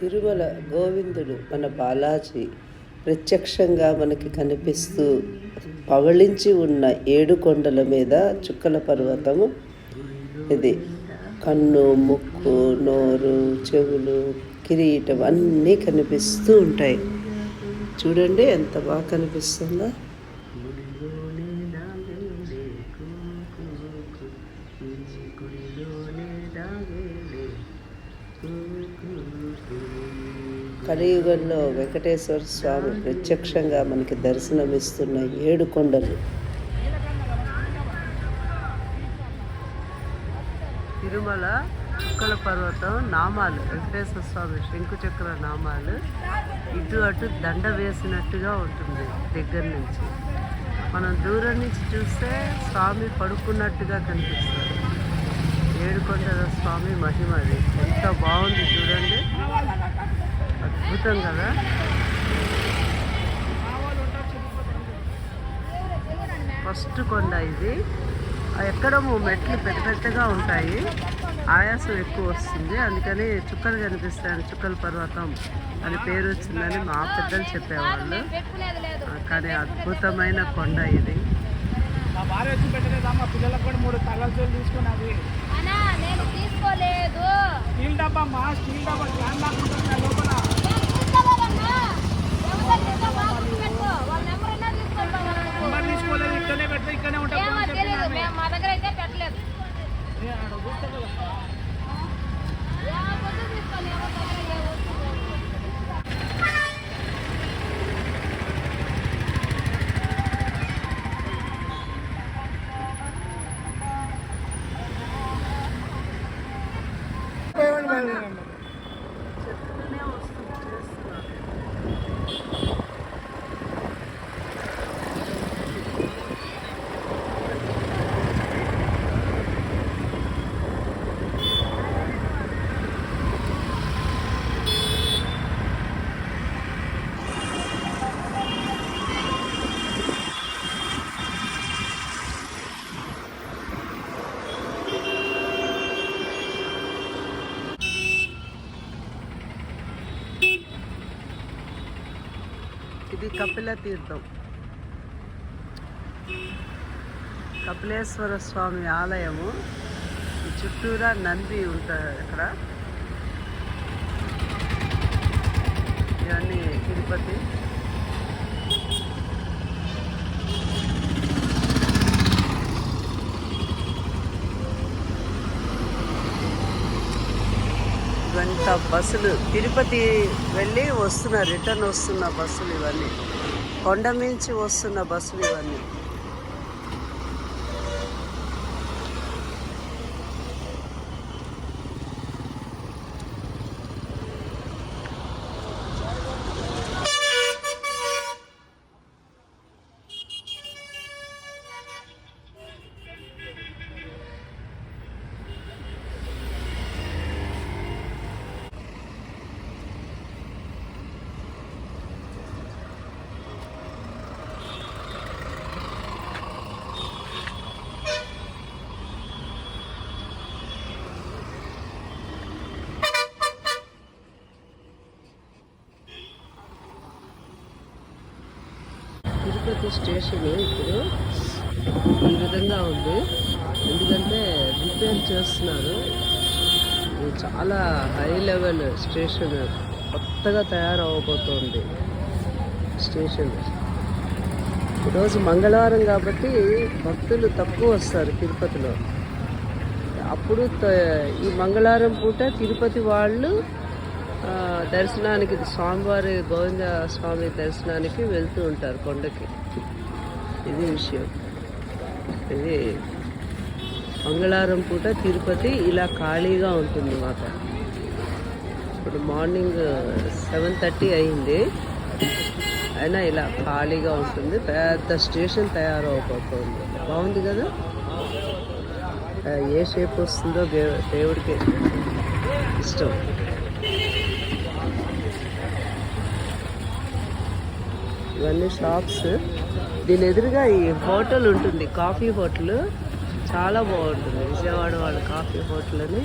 తిరుమల గోవిందుడు మన బాలాజీ ప్రత్యక్షంగా మనకి కనిపిస్తూ పవళించి ఉన్న ఏడు కొండల మీద చుక్కల పర్వతము ఇది. కన్ను ముక్కు నోరు చెవులు కిరీటం అన్నీ కనిపిస్తూ ఉంటాయి. చూడండి ఎంత బాగా కనిపిస్తుందో. కలియుగంలో వెంకటేశ్వర స్వామి ప్రత్యక్షంగా మనకి దర్శనమిస్తున్న ఏడు కొండలు. తిరుమల చుక్కల పర్వతం నామాలు వెంకటేశ్వర స్వామి శంకుచక్ర నామాలు ఇటు అటు దండ వేసినట్టుగా ఉంటుంది దగ్గర నుంచి. మనం దూరం నుంచి చూస్తే స్వామి పడుకున్నట్టుగా కనిపిస్తుంది. ఏడుకొండల స్వామి మహిమ అది. ఎంత బాగుంది చూడండి. అద్భుతం కదా? ఫస్ట్ కొండ ఇది. ఎక్కడో మెట్లు పెద్ద పెద్దగా ఉంటాయి. ఆయాసం ఎక్కువ వస్తుంది. అందుకని చుక్కలు కనిపిస్తాయని చుక్కల పర్వతం అని పేరు వచ్చిందని మా పెద్దలు చెప్పేవాళ్ళు. కానీ అద్భుతమైన కొండ ఇది. మా ఇక్కడనే పెడితే ఇక్కడనే ఉంటాం మా దగ్గర అయితే పెట్టలేదు. ఇది కపిల తీర్థం. కపిలేశ్వర స్వామి ఆలయము. చుట్టూరా నంది ఉంటుంది అక్కడ. ఇవన్నీ తిరుపతి. అంత బస్సులు. తిరుపతి వెళ్ళి వస్తున్న రిటర్న్ వస్తున్న బస్సులు ఇవన్నీ. కొండ మించి వస్తున్న బస్సులు ఇవన్నీ. రైల్వే స్టేషన్ ఇప్పుడు ఈ విధంగా ఉంది. ఎందుకంటే రిపేర్ చేస్తున్నారు. ఇది చాలా హై లెవెల్ స్టేషన్. కొత్తగా తయారవబోతోంది స్టేషన్. ఈరోజు మంగళవారం కాబట్టి భక్తులు తక్కువ వస్తారు తిరుపతిలో. అప్పుడు ఈ మంగళవారం పూట తిరుపతి వాళ్ళు దర్శనానికి స్వామివారి గోవింద స్వామి దర్శనానికి వెళ్తూ ఉంటారు కొండకి. ఇది విషయం. ఇది మంగళవారం పూట తిరుపతి ఇలా ఖాళీగా ఉంటుంది మాట. ఇప్పుడు మార్నింగ్ సెవెన్ థర్టీ అయింది. అయినా ఇలా ఖాళీగా ఉంటుంది. పెద్ద స్టేషన్ తయారవబోతోంది. బాగుంది కదా? ఏ షేప్ వస్తుందో దేవుడికి ఇష్టం. ఇవన్నీ షాప్స్ దీని ఎదురుగా ఈ హోటల్ ఉంటుంది కాఫీ హోటల్. చాలా బాగుంటుంది. విజయవాడ వాళ్ళ కాఫీ హోటల్ అని.